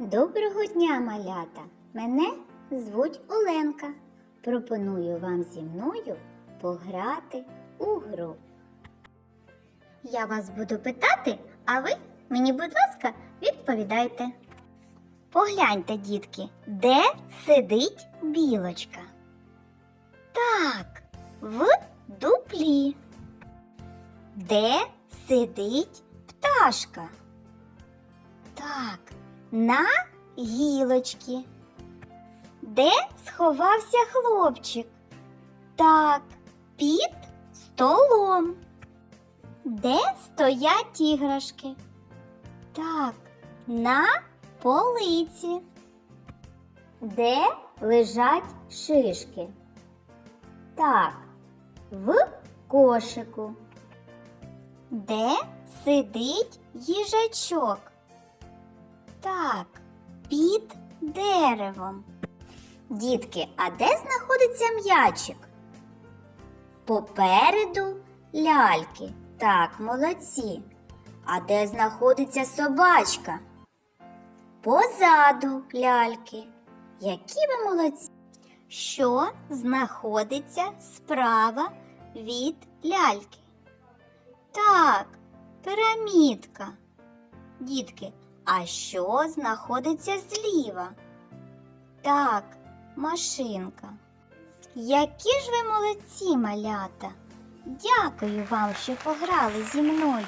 Доброго дня, малята! Мене звуть Оленка. Пропоную вам зі мною пограти у гру. Я вас буду питати, а ви мені, будь ласка, відповідайте. Погляньте, дітки, де сидить білочка? Так, в дуплі. Де сидить пташка? Так, на гілочці. Де сховався хлопчик? Так, під столом. Де стоять іграшки? Так, на полиці. Де лежать шишки? Так, в кошику. Де сидить їжачок? Так, під деревом. Дітки, а де знаходиться м'ячик? Попереду ляльки. Так, молодці. А де знаходиться собачка? Позаду ляльки. Які ви молодці? Що знаходиться справа від ляльки? Так, пірамідка. Дітки, а що знаходиться зліва? Так, машинка. Які ж ви молодці, малята! Дякую вам, що пограли зі мною.